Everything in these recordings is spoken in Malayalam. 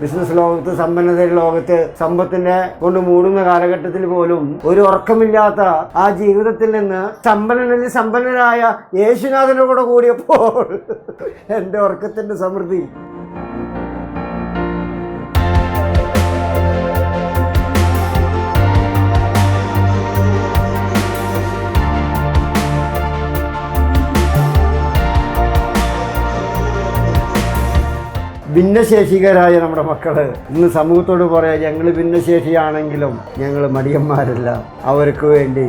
ബിസിനസ് ലോകത്ത് സമ്പന്നതയുടെ ലോകത്ത് സമ്പത്തിനെ കൊണ്ട് മൂടുന്ന കാലഘട്ടത്തിൽ പോലും ഒരു ഉറക്കമില്ലാത്ത ആ ജീവിതത്തിൽ നിന്ന് സമ്പന്നനിൽ സമ്പന്നനായ യേശുനാഥനോട് കൂടിയപ്പോൾ എന്റെ ഉറക്കത്തിന്റെ സമൃദ്ധി. ഭിന്നശേഷികരായ നമ്മുടെ മക്കൾ. ഇന്ന് സമൂഹത്തോട് പറയാം ഞങ്ങൾ ഭിന്നശേഷിയാണെങ്കിലും ഞങ്ങൾ മടിയന്മാരല്ല. അവർക്ക് വേണ്ടി.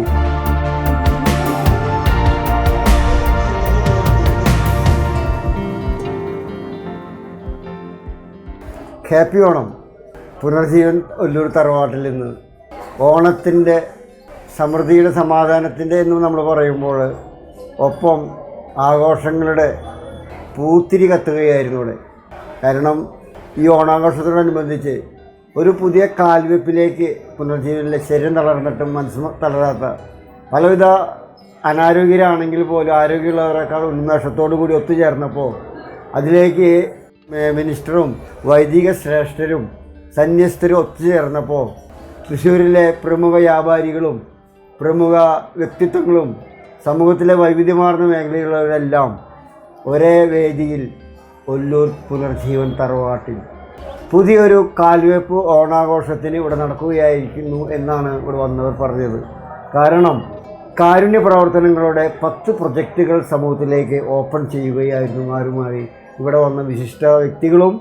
ഹാപ്പി ഓണം പുനർജീവൻ ഒല്ലൂർ തറവാട്ടിൽ നിന്ന് ഓണത്തിന്റെ സമൃദ്ധിയുടെ സമാധാനത്തിന്റെ എന്ന് നമ്മൾ പറയുമ്പോൾ ഒപ്പം ആഘോഷങ്ങളുടെ പൂത്തിരി കത്തുകയായിരുന്നു ഇവിടെ. കാരണം ഈ ഓണാഘോഷത്തോടനുബന്ധിച്ച് ഒരു പുതിയ കാൽവെപ്പിലേക്ക് പുനർജീവനിലെ ശരീരം തളർന്നിട്ടും മനസ്സ് തളരാത്ത പലവിധ അനാരോഗ്യരാണെങ്കിൽ പോലും ആരോഗ്യമുള്ളവരെക്കാൾ ഉന്മേഷത്തോടു കൂടി ഒത്തുചേർന്നപ്പോൾ അതിലേക്ക് മിനിസ്റ്ററും വൈദിക ശ്രേഷ്ഠരും സന്യസ്തരും ഒത്തുചേർന്നപ്പോൾ തൃശ്ശൂരിലെ പ്രമുഖ വ്യാപാരികളും പ്രമുഖ വ്യക്തിത്വങ്ങളും സമൂഹത്തിലെ വൈവിധ്യമാർന്ന മേഖലയിലുള്ളവരെല്ലാം ഒരേ വേദിയിൽ ഒല്ലൂർ പുനർജീവൻ തറവാട്ടിൽ. പുതിയൊരു കാൽവെപ്പ് ഓണാഘോഷത്തിന് ഇവിടെ നടക്കുകയായിരിക്കുന്നു എന്നാണ് ഇവിടെ വന്നവർ പറഞ്ഞത്. കാരണം കാരുണ്യ പ്രവർത്തനങ്ങളുടെ പത്ത് പ്രൊജക്റ്റുകൾ സമൂഹത്തിലേക്ക് ഓപ്പൺ ചെയ്യുകയായിരുന്നു ആരുമായി. ഇവിടെ വന്ന വിശിഷ്ട വ്യക്തികളും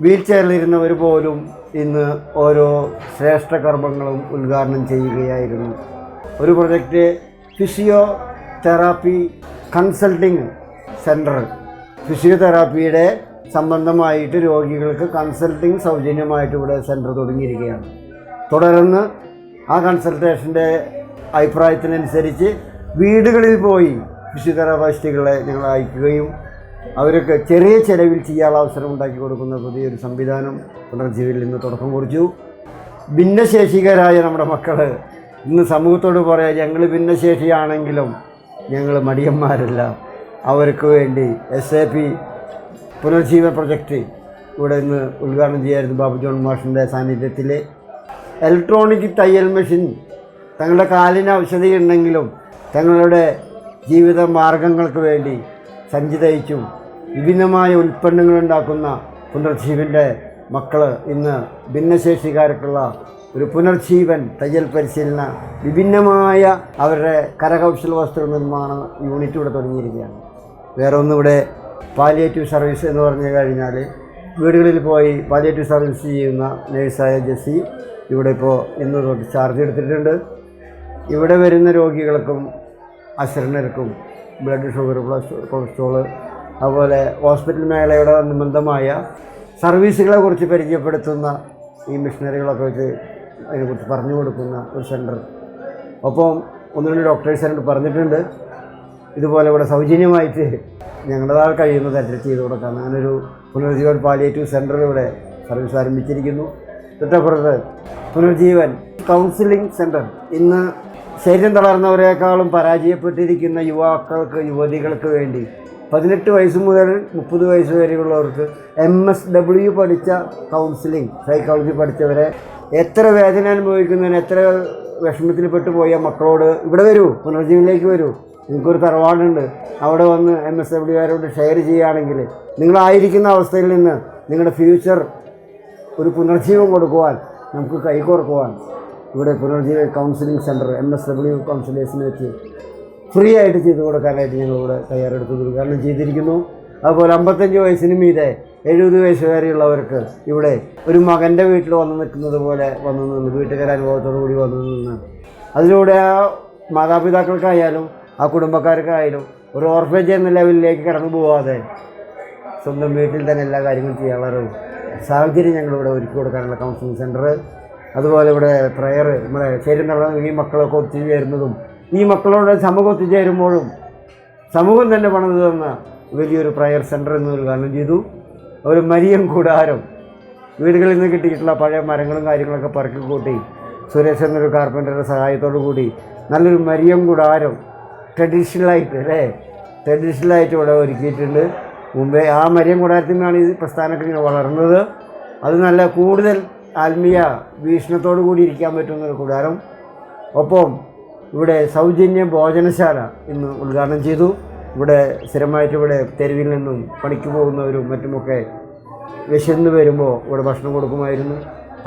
വീൽ ചെയറിലിരുന്നവർ പോലും ഇന്ന് ഓരോ ശ്രേഷ്ഠ കർമ്മങ്ങളും ഉദ്ഘാടനം ചെയ്യുകയായിരുന്നു. ഒരു project physio therapy consulting centre ഫിസിയോതെറാപ്പിയുടെ സംബന്ധമായിട്ട് രോഗികൾക്ക് കൺസൾട്ടിങ് സൗജന്യമായിട്ട് ഇവിടെ സെന്റർ തുടങ്ങിയിരിക്കുകയാണ്. തുടർന്ന് ആ കൺസൾട്ടേഷന്റെ അഭിപ്രായത്തിനനുസരിച്ച് വീടുകളിൽ പോയി ഫിസിയോതെറാപ്പിസ്റ്റുകളെ ഞങ്ങൾ അയക്കുകയും അവർക്ക് ചെറിയ ചെലവിൽ ചെയ്യാനുള്ള അവസരം ഉണ്ടാക്കി കൊടുക്കുന്ന പുതിയൊരു സംവിധാനം പുനർജീവിയിൽ നിന്ന് തുടക്കം കുറിച്ചു. ഭിന്നശേഷികരായ നമ്മുടെ മക്കൾ ഇന്ന് സമൂഹത്തോട് പറയാം ഞങ്ങൾ ഭിന്നശേഷിയാണെങ്കിലും ഞങ്ങൾ മടിയന്മാരല്ല. അവർക്ക് വേണ്ടി S A P Punarjeeva project ഇവിടെ ഇന്ന് ഉദ്ഘാടനം ചെയ്യായിരുന്നു ബാബു ജോൺ മാഷിന്റെ സാന്നിധ്യത്തിൽ ഇലക്ട്രോണിക് തയ്യൽ മെഷീൻ തങ്ങളുടെ കാലിന് ഔഷധിയുണ്ടെങ്കിലും തങ്ങളുടെ ജീവിത മാർഗങ്ങൾക്ക് വേണ്ടി സഞ്ചിതയിച്ചും വിഭിന്നമായ ഉൽപ്പന്നങ്ങൾ ഉണ്ടാക്കുന്ന പുനർജീവന്റെ മക്കൾ ഇന്ന് ഭിന്നശേഷിക്കാർക്കുള്ള ഒരു പുനർജീവൻ തയ്യൽ പരിശീലന വിഭിന്നമായ അവരുടെ കരകൗശല വസ്ത്ര നിർമ്മാണ യൂണിറ്റ് ഇവിടെ തുടങ്ങിയിരിക്കുകയാണ്. വേറെ ഒന്നിവിടെ പാലിയേറ്റീവ് സർവീസ് എന്ന് പറഞ്ഞു കഴിഞ്ഞാൽ വീടുകളിൽ പോയി പാലിയേറ്റീവ് സർവീസ് ചെയ്യുന്ന നേഴ്സായ ജെസ്സി ഇവിടെ ഇപ്പോൾ ഇന്ന് തൊട്ട് ചാർജ് എടുത്തിട്ടുണ്ട്. ഇവിടെ വരുന്ന രോഗികൾക്കും അശ്രണർക്കും ബ്ലഡ് ഷുഗർ കൊളസ്ട്രോൾ അതുപോലെ ഹോസ്പിറ്റൽ മേഖലയുടെ അനുബന്ധമായ സർവീസുകളെ കുറിച്ച് പരിചയപ്പെടുത്തുന്ന ഈ മിഷനറികളൊക്കെ വെച്ച് അതിനെക്കുറിച്ച് പറഞ്ഞു കൊടുക്കുന്ന ഒരു സെന്റർ ഒപ്പം ഒന്ന് രണ്ട് ഡോക്ടേഴ്സ് എന്നോട് പറഞ്ഞിട്ടുണ്ട്. ഇതുപോലെ ഇവിടെ സൗജന്യമായിട്ട് ഞങ്ങളുടേതാൽ കഴിയുന്ന തരത്തിൽ ചെയ്തു കൊടുക്കാം. അങ്ങനൊരു പുനർജീവൻ പാലിയേറ്റീവ് സെന്റർ ഇവിടെ സർവീസ് ആരംഭിച്ചിരിക്കുന്നു. തൊട്ടപ്പുറത്ത് പുനർജീവൻ കൗൺസിലിംഗ് സെന്റർ ഇന്ന് ശരീരം തളർന്നവരെക്കാളും പരാജയപ്പെട്ടിരിക്കുന്ന യുവാക്കൾക്ക് യുവതികൾക്ക് വേണ്ടി പതിനെട്ട് വയസ്സ് മുതൽ മുപ്പത് വയസ്സ് വരെയുള്ളവർക്ക് എം എസ് ഡബ്ല്യു പഠിച്ച കൗൺസിലിംഗ് സൈക്കോളജി പഠിച്ചവരെ എത്ര വേദന അനുഭവിക്കുന്നതിന് എത്ര വിഷമത്തിൽപ്പെട്ടു പോയ മക്കളോട് ഇവിടെ വരൂ പുനർജീവനിലേക്ക് വരൂ. നിങ്ങൾക്കൊരു തറവാടുണ്ട്. അവിടെ വന്ന് എം എസ് ഡബ്ല്യുകാരോട് ഷെയർ ചെയ്യുകയാണെങ്കിൽ നിങ്ങളായിരിക്കുന്ന അവസ്ഥയിൽ നിന്ന് നിങ്ങളുടെ ഫ്യൂച്ചർ ഒരു പുനർജീവം കൊടുക്കുവാൻ നമുക്ക് കൈകോർക്കുവാൻ ഇവിടെ Punarjeeva counselling centre M S W കൗൺസിലേഴ്സിന് വെച്ച് ഫ്രീ ആയിട്ട് ചെയ്തു കൊടുക്കാനായിട്ട് ഞങ്ങളിവിടെ തയ്യാറെടുത്ത് ഉദ്ഘാടനം ചെയ്തിരിക്കുന്നു. അതുപോലെ അമ്പത്തഞ്ച് വയസ്സിന് മീതെ എഴുപത് വയസ്സ് വരെയുള്ളവർക്ക് ഇവിടെ ഒരു മകന്റെ വീട്ടിൽ വന്ന് നിൽക്കുന്നത് പോലെ വന്നു നിന്ന് വീട്ടുകാരനുഭവത്തോടു കൂടി വന്നു നിന്ന്. അതിലൂടെ ആ മാതാപിതാക്കൾക്കായാലും ആ കുടുംബക്കാർക്കായാലും ഒരു ഓർഫേജ് എന്ന ലെവലിലേക്ക് കടന്നു പോവാതെ സ്വന്തം വീട്ടിൽ തന്നെ എല്ലാ കാര്യങ്ങളും ചെയ്യാനുള്ള സാഹചര്യം ഞങ്ങളിവിടെ ഒരുക്കി കൊടുക്കാനുള്ള കൗൺസിലിംഗ് സെന്റർ അതുപോലെ ഇവിടെ പ്രയർ നമ്മുടെ നടന്ന ഈ മക്കളൊക്കെ ഒത്തുചേരുന്നതും ഈ മക്കളോട് സമൂഹം ഒത്തുചേരുമ്പോഴും സമൂഹം തന്നെ പണിത് തന്ന വലിയൊരു പ്രയർ സെന്റർ എന്ന് ഉദ്ഘാടനം ചെയ്തു. ഒരു മരിയം കൂടാരം. വീടുകളിൽ നിന്ന് കിട്ടിയിട്ടുള്ള പഴയ മരങ്ങളും കാര്യങ്ങളൊക്കെ പറക്കി കൂട്ടി സുരേഷ് എന്നൊരു കാർപ്പന്ററുടെ സഹായത്തോടു കൂടി നല്ലൊരു മരിയം കൂടാരം ട്രഡീഷണലായിട്ട് അല്ലേ? ട്രഡീഷണലായിട്ട് ഇവിടെ ഒരുക്കിയിട്ടുണ്ട്. മുമ്പേ ആ മരിയം കൂടാരത്തിൽ നിന്നാണ് ഈ പ്രസ്ഥാനമൊക്കെ ഇങ്ങനെ വളർന്നത്. അത് നല്ല കൂടുതൽ ആത്മീയ വീക്ഷണത്തോടു കൂടി ഇരിക്കാൻ പറ്റുന്ന ഒരു കൂടാരം. ഒപ്പം ഇവിടെ സൗജന്യ ഭോജനശാല ഇന്ന് ഉദ്ഘാടനം ചെയ്തു. ഇവിടെ സ്ഥിരമായിട്ട് ഇവിടെ തെരുവിൽ നിന്നും പണിക്ക് പോകുന്നവരും മറ്റുമൊക്കെ വിശന്ന് വരുമ്പോൾ ഇവിടെ ഭക്ഷണം കൊടുക്കുമായിരുന്നു.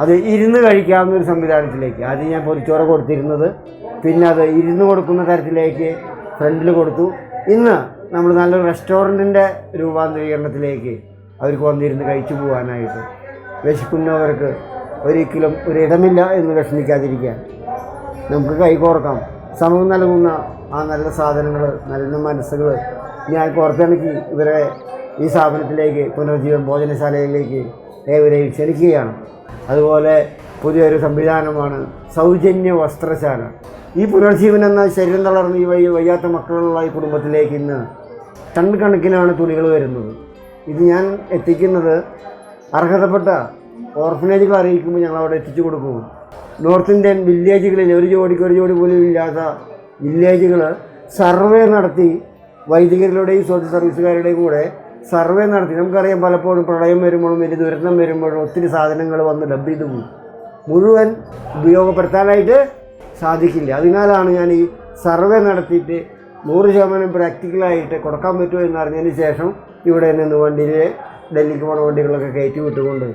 അത് ഇരുന്ന് കഴിക്കാവുന്ന ഒരു സംവിധാനത്തിലേക്ക് ആദ്യം ഞാൻ പൊരിച്ചോറ കൊടുത്തിരുന്നത്. പിന്നെ അത് ഇരുന്ന് കൊടുക്കുന്ന തരത്തിലേക്ക് ഫ്രണ്ടിൽ കൊടുത്തു. ഇന്ന് നമ്മൾ നല്ലൊരു റെസ്റ്റോറന്റിന്റെ രൂപാന്തരീകരണത്തിലേക്ക് അവർക്ക് വന്നിരുന്ന് കഴിച്ചു പോകാനായിട്ട് വിശക്കുന്നവർക്ക് ഒരിക്കലും ഒരിടമില്ല എന്ന് വിഷമിക്കാതിരിക്കാൻ നമുക്ക് കൈകോർക്കാം. സമൂഹം നൽകുന്ന ആ നല്ല സാധനങ്ങൾ നല്ല മനസ്സുകൾ ഞാൻ കോർത്തിണക്കി ഇവരെ ഈ സ്ഥാപനത്തിലേക്ക് പുനർജീവൻ ഭോജനശാലയിലേക്ക് ഏവരെയും ക്ഷണിക്കുകയാണ്. അതുപോലെ പുതിയൊരു സംവിധാനമാണ് സൗജന്യ വസ്ത്രശാല. ഈ പുനർജീവൻ എന്ന ശരീരം തളർന്ന് ഈ വഴി വയ്യാത്ത മക്കളുള്ള ഈ കുടുംബത്തിലേക്ക് ഇന്ന് ടൺ കണക്കിനാണ് തുണികൾ വരുന്നത്. ഇത് ഞാൻ എത്തിക്കുന്നത് അർഹതപ്പെട്ട ഓർഫനേജുകൾ അറിയിക്കുമ്പോൾ ഞങ്ങൾ അവിടെ എത്തിച്ചു കൊടുക്കും നോർത്ത് ഇന്ത്യൻ വില്ലേജുകളിൽ ഒരു ജോഡിക്ക് ഒരു ജോഡി പോലും ഇല്ലാത്ത വില്ലേജുകൾ സർവേ നടത്തി വൈദികരുടെയും സോഷ്യൽ സർവീസുകാരുടെയും കൂടെ സർവേ നടത്തി. നമുക്കറിയാം പലപ്പോഴും പ്രളയം വരുമ്പോഴും വലിയ ദുരന്തം വരുമ്പോഴും ഒത്തിരി സാധനങ്ങൾ വന്ന് പോകും. മുഴുവൻ ഉപയോഗപ്പെടുത്താനായിട്ട് സാധിക്കില്ല. അതിനാലാണ് ഞാൻ ഈ സർവേ നടത്തിയിട്ട് നൂറ് ശതമാനം പ്രാക്ടിക്കലായിട്ട് കൊടുക്കാൻ പറ്റുമോ എന്നറിഞ്ഞതിന് ശേഷം ഇവിടെ നിന്ന് വണ്ടിയിൽ ഡൽഹിക്ക് പോണ വണ്ടികളൊക്കെ കയറ്റി വിട്ടുകൊണ്ട്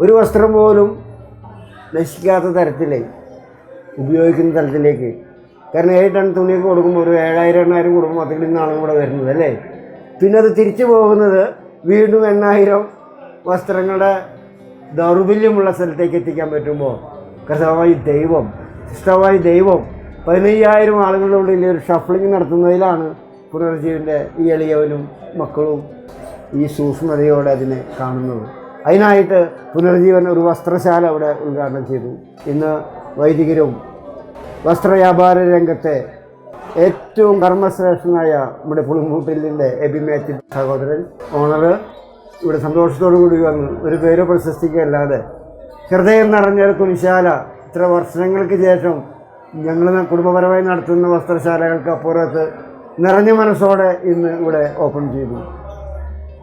ഒരു വസ്ത്രം പോലും നശിക്കാത്ത തരത്തിൽ ഉപയോഗിക്കുന്ന തരത്തിലേക്ക്. കാരണം ഏഴ് ടൺ തുണിയൊക്കെ കൊടുക്കുമ്പോൾ ഒരു ഏഴായിരം എണ്ണായിരം കൊടുക്കുമ്പോൾ അതിൽ നിന്നാണ് ഇവിടെ വരുന്നത് അല്ലേ? പിന്നെ അത് തിരിച്ചു പോകുന്നത് വീണ്ടും എണ്ണായിരം വസ്ത്രങ്ങളുടെ ദൗർബല്യമുള്ള സ്ഥലത്തേക്ക് എത്തിക്കാൻ പറ്റുമ്പോൾ കർത്താവായി ദൈവം ഇഷ്ടമായി ദൈവം പതിനയ്യായിരം ആളുകളുടെ ഉള്ളിൽ ഒരു ഷഫ്ലിംഗ് നടത്തുന്നതിലാണ് പുനർജീവന്റെ ഈ എളിയവനും മക്കളും ഈ സൂക്ഷ്മതയോടെ അതിനെ കാണുന്നത്. അതിനായിട്ട് പുനർജീവൻ ഒരു വസ്ത്രശാല അവിടെ ഉദ്ഘാടനം ചെയ്തു. ഇന്ന് വൈദികരും വസ്ത്രവ്യാപാര രംഗത്തെ ഏറ്റവും കർമ്മശ്രേഷ്ഠനായ നമ്മുടെ പുളിമൂട്ടിലിന്റെ എബിമേത്തി സഹോദരൻ ഓണർ ഇവിടെ സന്തോഷത്തോടു കൂടി വന്ന് ഒരു പേര് പ്രശസ്തിക്കല്ലാതെ ഹൃദയം നിറഞ്ഞൊരു തുണിശാല ഇത്ര വർഷങ്ങൾക്ക് ശേഷം ഞങ്ങൾ കുടുംബപരമായി നടത്തുന്ന വസ്ത്രശാലകൾക്ക് അപ്പുറത്ത് നിറഞ്ഞ മനസ്സോടെ ഇന്ന് ഇവിടെ ഓപ്പൺ ചെയ്തു.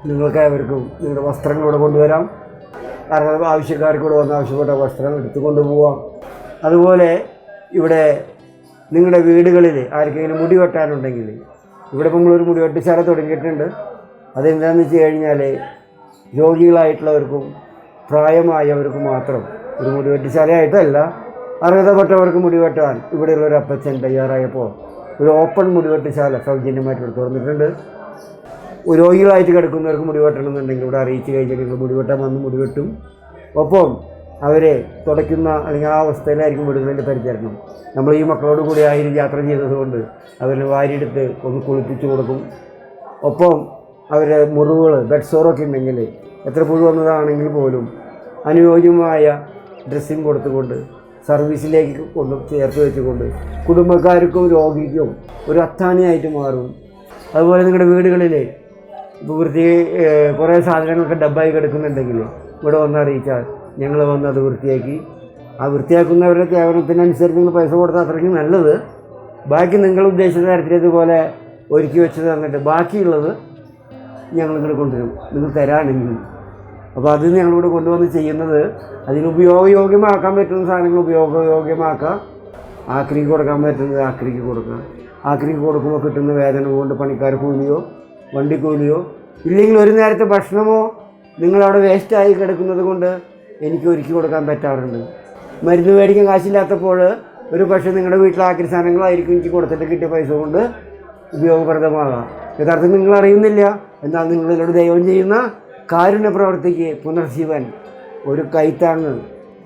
നിങ്ങൾക്ക് അവർക്കും നിങ്ങളുടെ വസ്ത്രങ്ങൾ ഇവിടെ കൊണ്ടുവരാം. കാരണം ആവശ്യക്കാർക്ക് ഇവിടെ വന്ന് ആവശ്യപ്പെട്ട വസ്ത്രം എടുത്തുകൊണ്ട് പോവാം അതുപോലെ ഇവിടെ നിങ്ങളുടെ വീടുകളിൽ ആർക്കെങ്കിലും മുടി വെട്ടാനുണ്ടെങ്കിൽ ഇവിടെ ഇപ്പോൾ നമ്മളൊരു മുടി വെട്ടിശാല തുടങ്ങിയിട്ടുണ്ട്. അതെന്താണെന്ന് വെച്ച് കഴിഞ്ഞാൽ രോഗികളായിട്ടുള്ളവർക്കും പ്രായമായവർക്കും മാത്രം ഒരു മുടി വെട്ടിശാലയായിട്ടല്ല അർഹതപ്പെട്ടവർക്ക് മുടി വെട്ടാൻ ഇവിടെയുള്ള ഒരു അപ്പച്ചൻ തയ്യാറായപ്പോൾ ഒരു ഓപ്പൺ മുടി വെട്ടിശാല സൗജന്യമായിട്ട് തുറന്നിട്ടുണ്ട്. രോഗികളായിട്ട് കിടക്കുന്നവർക്ക് മുടി വെട്ടണമെന്നുണ്ടെങ്കിൽ ഇവിടെ അറിയിച്ചു കഴിഞ്ഞാൽ നിങ്ങൾ മുടി വെട്ടാൻ വന്ന് മുടിവെട്ടും ഒപ്പം അവരെ തുടയ്ക്കുന്ന അല്ലെങ്കിൽ ആ അവസ്ഥയിലായിരിക്കും വിടുന്നതിന്റെ പരിചരണം. നമ്മൾ ഈ മക്കളോട് കൂടി ആയിരം യാത്ര ചെയ്തതുകൊണ്ട് അവരെ വാരിയെടുത്ത് ഒന്ന് കുളിപ്പിച്ചു കൊടുക്കും. ഒപ്പം അവരെ മുറിവുകൾ ബെഡ് സോറൊക്കെ ഉണ്ടെങ്കിൽ എത്ര പുഴു വന്നതാണെങ്കിൽ പോലും അനുയോജ്യമായ ഡ്രസ്സിങ് കൊടുത്തുകൊണ്ട് സർവീസിലേക്ക് കൊണ്ട് ചേർത്ത് വെച്ചുകൊണ്ട് കുടുംബക്കാർക്കും രോഗിക്കും ഒരു അത്താണിയായിട്ട് മാറും. അതുപോലെ നിങ്ങളുടെ വീടുകളിൽ ഇപ്പോൾ വൃത്തി കുറേ സാധനങ്ങളൊക്കെ ഡബ്ബായി കിടക്കുന്നുണ്ടെങ്കിൽ ഇവിടെ വന്ന് അറിയിച്ചാൽ ഞങ്ങൾ വന്ന് അത് വൃത്തിയാക്കി. ആ വൃത്തിയാക്കുന്നവരുടെ സേവനത്തിനനുസരിച്ച് നിങ്ങൾ പൈസ കൊടുത്താൽ അത്രയ്ക്കും നല്ലത്. ബാക്കി നിങ്ങൾ ഉദ്ദേശിച്ച തരത്തിൽ ഇതുപോലെ ഒരുക്കി വെച്ച് തന്നിട്ട് ബാക്കിയുള്ളത് ഞങ്ങൾ ഇങ്ങോട്ട് കൊണ്ടുവരും. നിങ്ങൾ തരാണെങ്കിൽ അപ്പോൾ അത് ഞങ്ങളിവിടെ കൊണ്ടുവന്ന് ചെയ്യുന്നത് അതിന് ഉപയോഗയോഗ്യമാക്കാൻ പറ്റുന്ന സാധനങ്ങൾ ഉപയോഗയോഗ്യമാക്കാം ആക്രിക്ക് കൊടുക്കാൻ പറ്റുന്നത് ആക്രിക്ക് കൊടുക്കുക. ആക്രിക്ക് കൊടുക്കുമ്പോൾ കിട്ടുന്ന വേദന കൊണ്ട് പണിക്കാർ കൂലിയോ വണ്ടി കൂലിയോ ഇല്ലെങ്കിൽ ഒരു നേരത്തെ ഭക്ഷണമോ നിങ്ങളവിടെ വേസ്റ്റായി കിടക്കുന്നത് കൊണ്ട് എനിക്ക് ഒരുക്കി കൊടുക്കാൻ പറ്റാറുണ്ട്. മരുന്ന് മേടിക്കാൻ കാശില്ലാത്തപ്പോൾ ഒരു പക്ഷേ നിങ്ങളുടെ വീട്ടിലെ ആക്രി സാധനങ്ങളായിരിക്കും എനിക്ക് കൊടുത്തിട്ട് കിട്ടിയ പൈസ കൊണ്ട് ഉപയോഗപ്രദമാകാം. യഥാർത്ഥത്തിൽ നിങ്ങൾ അറിയുന്നില്ല. എന്നാൽ നിങ്ങളിലൂടെ ദൈവം ചെയ്യുന്ന കാരുണ്യ പ്രവർത്തിക്ക് പുനർജീവൻ ഒരു കൈത്താങ്ങ്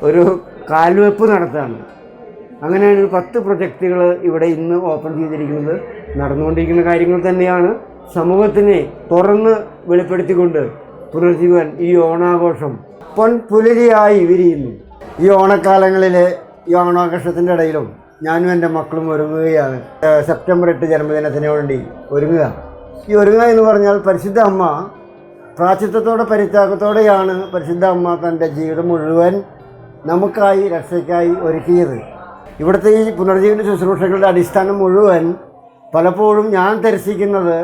ഒരു കാൽവെപ്പ് നടത്താണ്. അങ്ങനെയാണ് പത്ത് പ്രൊജക്റ്റുകൾ ഇവിടെ ഇന്ന് ഓപ്പൺ ചെയ്തിരിക്കുന്നത്. നടന്നുകൊണ്ടിരിക്കുന്ന കാര്യങ്ങൾ തന്നെയാണ് സമൂഹത്തിനെ തുറന്ന് വെളിപ്പെടുത്തിക്കൊണ്ട് പുനർജീവൻ ഈ ഓണാഘോഷം പൊൻ പുലരിയായി വിരിയുന്നു. ഈ ഓണക്കാലങ്ങളിൽ ഈ ഓണാഘോഷത്തിന്റെ ഇടയിലും ഞാനും എന്റെ മക്കളും ഒരുങ്ങുകയാണ്. സെപ്റ്റംബർ എട്ട് ജന്മദിനത്തിന് വേണ്ടി ഒരുങ്ങുക. ഈ ഒരുങ്ങുക എന്ന് പറഞ്ഞാൽ പരിശുദ്ധ അമ്മ പ്രാചിത്വത്തോടെ പരിത്യാഗത്തോടെയാണ് പരിശുദ്ധ അമ്മ തന്റെ ജീവിതം മുഴുവൻ നമുക്കായി രക്ഷയ്ക്കായി ഒരുക്കിയത്. ഇവിടുത്തെ ഈ പുനർജീവന ശുശ്രൂഷകളുടെ അടിസ്ഥാനം മുഴുവൻ പലപ്പോഴും ഞാൻ ദർശിക്കുന്നത്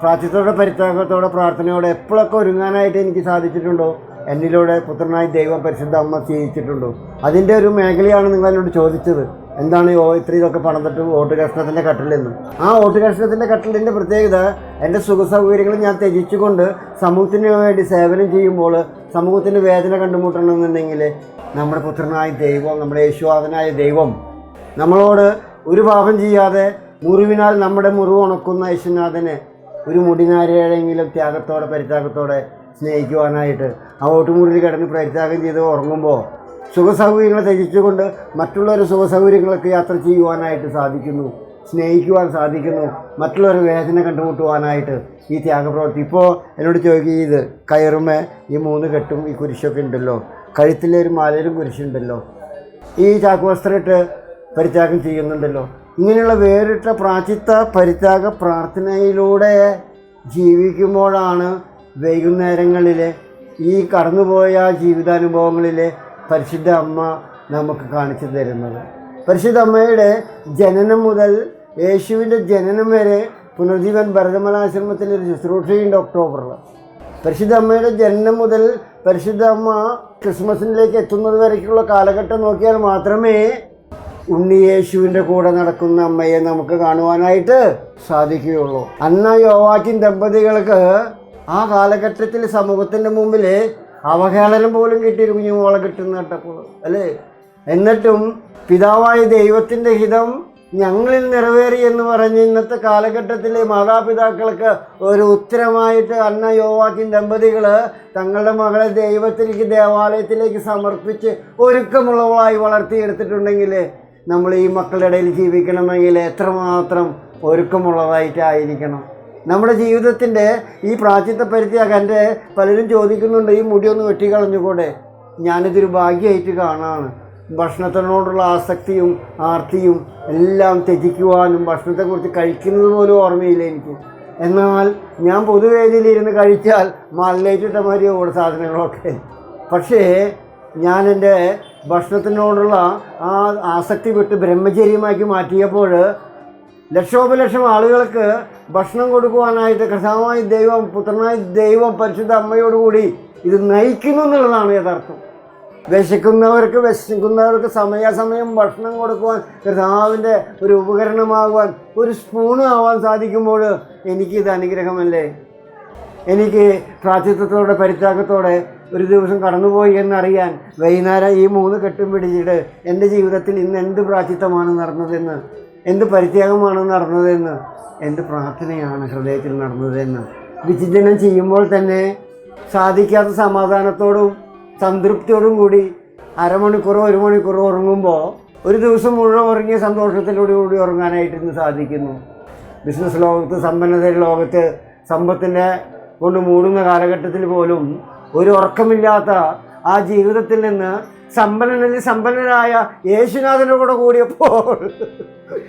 പ്രാച്യത്തോടെ പരിത്യാഗത്തോടെ പ്രാർത്ഥനയോടെ എപ്പോഴൊക്കെ ഒരുങ്ങാനായിട്ട് എനിക്ക് സാധിച്ചിട്ടുണ്ടോ? എന്നിലൂടെ പുത്രനായി ദൈവം പരിശുദ്ധ അമ്മ ചെയ്യിച്ചിട്ടുണ്ടോ അതിന്റെ ഒരു മേഖലയാണ് നിങ്ങൾ എന്നോട് ചോദിച്ചത്. എന്താണ് ഈ ഓ ഇത്ര ഇതൊക്കെ പണിതിട്ട് വോട്ട് കഷ്ണത്തിന്റെ കട്ടിലെന്ന്? ആ വോട്ട് കഷ്ണത്തിന്റെ കട്ടിലിന്റെ പ്രത്യേകത എന്റെ സുഖ സൗകര്യങ്ങൾ ഞാൻ ത്യജിച്ചുകൊണ്ട് സമൂഹത്തിന് വേണ്ടി സേവനം ചെയ്യുമ്പോൾ സമൂഹത്തിന് വേദന കണ്ടുമുട്ടണമെന്നുണ്ടെങ്കിൽ നമ്മുടെ പുത്രനായ ദൈവം നമ്മുടെ യേശുവാദനായ ദൈവം നമ്മളോട് ഒരു പാപം ചെയ്യാതെ മുറിവിനാൽ നമ്മുടെ മുറിവ് ഉണക്കുന്ന യേശുനാഥനെ ഒരു മുടിനാരയെങ്കിലും ത്യാഗത്തോടെ പരിത്യാഗത്തോടെ സ്നേഹിക്കുവാനായിട്ട് ആ ഓട്ടുമുറിയിൽ കിടന്ന് പരിത്യാഗം ചെയ്ത് ഉറങ്ങുമ്പോൾ സുഖസൗകര്യങ്ങൾ ത്യജിച്ചുകൊണ്ട് മറ്റുള്ളവരുടെ സുഖസൗകര്യങ്ങളൊക്കെ യാത്ര ചെയ്യുവാനായിട്ട് സാധിക്കുന്നു സ്നേഹിക്കുവാൻ സാധിക്കുന്നു മറ്റുള്ളവരുടെ വേദന കണ്ടുമുട്ടുവാനായിട്ട് ഈ ത്യാഗപ്രവൃത്തി. ഇപ്പോൾ എന്നോട് ചോദിക്കുക ഇത് കയറുമേ? ഈ മൂന്ന് കെട്ടും ഈ കുരിശൊക്കെ ഉണ്ടല്ലോ. കഴുത്തിലെ ഒരു മാലയിലും കുരിശുണ്ടല്ലോ. ഈ ചാക്കുവസ്ത്രമിട്ട് പരിത്യാഗം ചെയ്യുന്നുണ്ടല്ലോ. ഇങ്ങനെയുള്ള വേറിട്ട പ്രാചിത്ത പരിത്യാഗ പ്രാർത്ഥനയിലൂടെ ജീവിക്കുമ്പോഴാണ് വൈകുന്നേരങ്ങളിൽ ഈ കടന്നുപോയ ജീവിതാനുഭവങ്ങളിൽ പരിശുദ്ധ അമ്മ നമുക്ക് കാണിച്ചു തരുന്നത്. പരിശുദ്ധ അമ്മയുടെ ജനനം മുതൽ യേശുവിന്റെ ജനനം വരെ പുനർജീവൻ ഭരതമലാശ്രമത്തിൽ ഒരു ശുശ്രൂഷയുണ്ട് ഒക്ടോബറിൽ. പരിശുദ്ധ അമ്മയുടെ ജനനം മുതൽ പരിശുദ്ധ അമ്മ ക്രിസ്മസിലേക്ക് എത്തുന്നത് വരയ്ക്കുള്ള കാലഘട്ടം നോക്കിയാൽ മാത്രമേ ഉണ്ണി ഉണ്ണിയേശുവിന്റെ കൂടെ നടക്കുന്ന അമ്മയെ നമുക്ക് കാണുവാനായിട്ട് സാധിക്കുകയുള്ളൂ. അന്ന യോവാക്കിൻ ദമ്പതികൾക്ക് ആ കാലഘട്ടത്തിൽ സമൂഹത്തിന്റെ മുമ്പിൽ അവഹേളനം പോലും കിട്ടിയൊരു കുഞ്ഞുമോളെ കിട്ടുന്ന കേട്ടപ്പോൾ അല്ലേ? എന്നിട്ടും പിതാവായ ദൈവത്തിന്റെ ഹിതം ഞങ്ങളിൽ നിറവേറി എന്ന് പറഞ്ഞ് ഇന്നത്തെ കാലഘട്ടത്തിലെ മാതാപിതാക്കൾക്ക് ഒരു ഉത്തരമായിട്ട് അന്ന യോവാക്കിൻ ദമ്പതികൾ തങ്ങളുടെ മകളെ ദൈവത്തിലേക്ക് ദേവാലയത്തിലേക്ക് സമർപ്പിച്ച് ഒരുക്കമുള്ളവളായി വളർത്തിയെടുത്തിട്ടുണ്ടെങ്കിൽ നമ്മൾ ഈ മക്കളുടെ ഇടയിൽ ജീവിക്കണമെങ്കിൽ എത്രമാത്രം ഒരുക്കമുള്ളതായിട്ടായിരിക്കണം. നമ്മുടെ ജീവിതത്തിന്റെ ഈ പ്രാചിത്ത പരിത്യാഗം എന്റെ പലരും ചോദിക്കുന്നുണ്ട് ഈ മുടിയൊന്ന് വെട്ടിക്കളഞ്ഞുകൂടെ ഞാനിതൊരു ഭാഗ്യമായിട്ട് കാണാണ്. ഭക്ഷണത്തിനോടുള്ള ആസക്തിയും ആർത്തിയും എല്ലാം ത്യജിക്കുവാനും ഭക്ഷണത്തെക്കുറിച്ച് കഴിക്കുന്നത് പോലും ഓർമ്മയില്ല എനിക്ക്. എന്നാൽ ഞാൻ പൊതുവേദിയിലിരുന്ന് കഴിച്ചാൽ മാലിലേറ്റിട്ട മാതിരി ഓട് സാധനങ്ങളൊക്കെ. പക്ഷേ ഞാൻ എന്റെ ഭക്ഷണത്തിനോടുള്ള ആ ആസക്തി വിട്ട് ബ്രഹ്മചര്യമാക്കി മാറ്റിയപ്പോൾ ലക്ഷോപലക്ഷം ആളുകൾക്ക് ഭക്ഷണം കൊടുക്കുവാനായിട്ട് കർത്താവായ ദൈവം പുത്രനായ ദൈവം പരിശുദ്ധ അമ്മയോടുകൂടി ഇത് നയിക്കുന്നു എന്നുള്ളതാണ് യഥാർത്ഥം. വിശക്കുന്നവർക്ക് വിശക്കുന്നവർക്ക് സമയാസമയം ഭക്ഷണം കൊടുക്കുവാൻ കർത്താവിന്റെ ഒരു ഉപകരണമാകുവാൻ ഒരു സ്പൂണ് ആവാൻ സാധിക്കുമ്പോൾ എനിക്കിത് അനുഗ്രഹമല്ലേ? എനിക്ക് പ്രാചിത്വത്തോടെ പരിത്യാഗത്തോടെ ഒരു ദിവസം കടന്നുപോയി എന്നറിയാൻ വൈകുന്നേരം ഈ മൂന്ന് കെട്ടും പിടിച്ചിട്ട് എന്റെ ജീവിതത്തിൽ ഇന്ന് എന്ത് പ്രാചിത്വമാണ് നടന്നതെന്ന് എന്ത് പരിത്യാഗമാണ് നടന്നതെന്ന്? എന്ത് പ്രാർത്ഥനയാണ് ഹൃദയത്തിൽ നടന്നതെന്ന്? വിചിന്തനം ചെയ്യുമ്പോൾ തന്നെ സാധിക്കാത്ത സമാധാനത്തോടും സംതൃപ്തിയോടും കൂടി അരമണിക്കൂറോ ഒരു മണിക്കൂറോ ഉറങ്ങുമ്പോൾ ഒരു ദിവസം മുഴുവൻ ഉറങ്ങിയ സന്തോഷത്തിലൂടെ കൂടി ഉറങ്ങാനായിട്ട് ഇന്ന് സാധിക്കുന്നു. ബിസിനസ് ലോകത്ത് സമ്പന്നതയുടെ ലോകത്ത് സമ്പത്തിന്റെ കൊണ്ട് മൂടുന്ന കാലഘട്ടത്തിൽ പോലും ഒരു ഉറക്കമില്ലാത്ത ആ ജീവിതത്തിൽ നിന്ന് സമ്പന്നനിൽ സമ്പന്നനായ യേശുനാഥന്റെ കൂടെ കൂടിയപ്പോൾ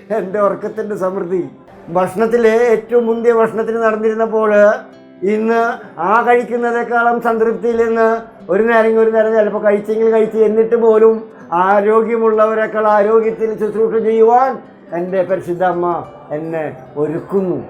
എന്റെ ഉറക്കത്തിന്റെ സമൃദ്ധി. ഭക്ഷണത്തിലെ ഏറ്റവും മുന്തിയ ഭക്ഷണത്തിന് നടന്നിരുന്നപ്പോൾ ഇന്ന് ആ കഴിക്കുന്നതിനേക്കാളും സംതൃപ്തിയിൽ നിന്ന് ഒരു നേരം ഒരു നേരം ചിലപ്പോൾ കഴിച്ചെങ്കിൽ കഴിച്ച് എന്നിട്ട് പോലും ആരോഗ്യമുള്ളവരെക്കാൾ ആരോഗ്യത്തിൽ ശുശ്രൂഷ ചെയ്യുവാൻ എന്റെ പരിശുദ്ധ അമ്മ എന്നെ ഒരുക്കുന്നു.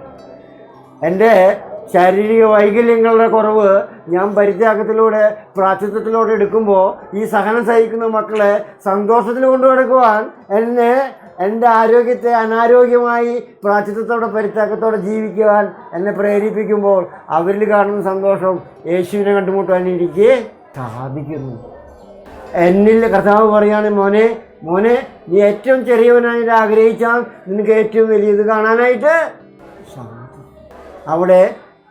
എന്റെ ശാരീരിക വൈകല്യങ്ങളുടെ കുറവ് ഞാൻ പരിത്യാഗത്തിലൂടെ പ്രാച്യത്വത്തിലൂടെ എടുക്കുമ്പോൾ ഈ സഹനം സഹിക്കുന്ന മക്കളെ സന്തോഷത്തിൽ കൊണ്ടുനടക്കുവാൻ എന്നെ എന്റെ ആരോഗ്യത്തെ അനാരോഗ്യമായി പ്രാച്യത്വത്തോടെ പരിത്യാഗത്തോടെ ജീവിക്കുവാൻ എന്നെ പ്രേരിപ്പിക്കുമ്പോൾ അവരിൽ കാണുന്ന സന്തോഷം യേശുവിനെ കണ്ടുമുട്ടാൻ എനിക്ക് സാധിക്കുന്നു. എന്നിൽ കർത്താവ് പറയുകയാണ് മോനെ മോനെ നീ ഏറ്റവും ചെറിയവനായിട്ട് ആഗ്രഹിച്ചാൽ നിനക്ക് ഏറ്റവും വലിയത് കാണാനായിട്ട് അവിടെ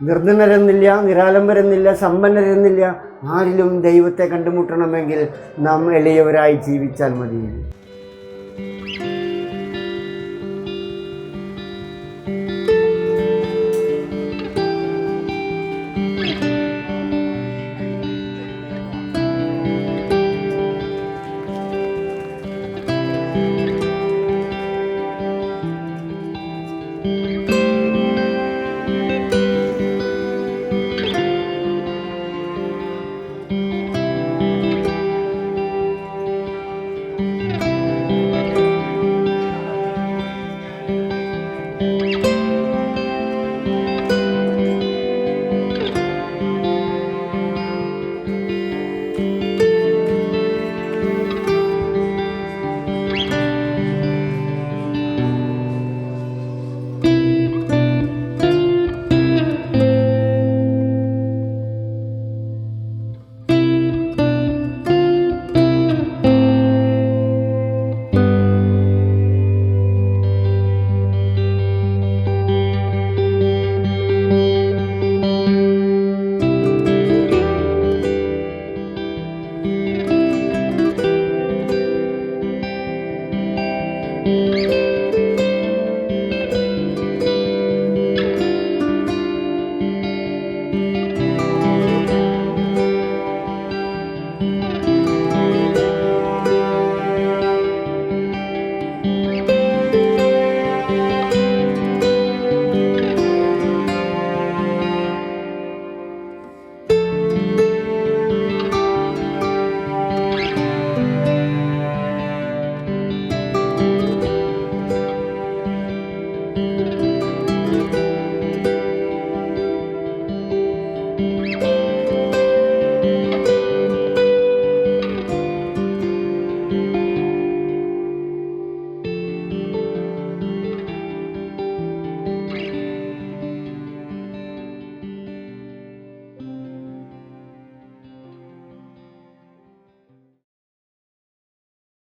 നിർധനരെന്നില്ല നിരാലംബരെന്നില്ല സമ്പന്നരെന്നില്ല. ആരിലും ദൈവത്തെ കണ്ടുമുട്ടണമെങ്കിൽ നാം എളിയവരായി ജീവിച്ചാൽ മതി.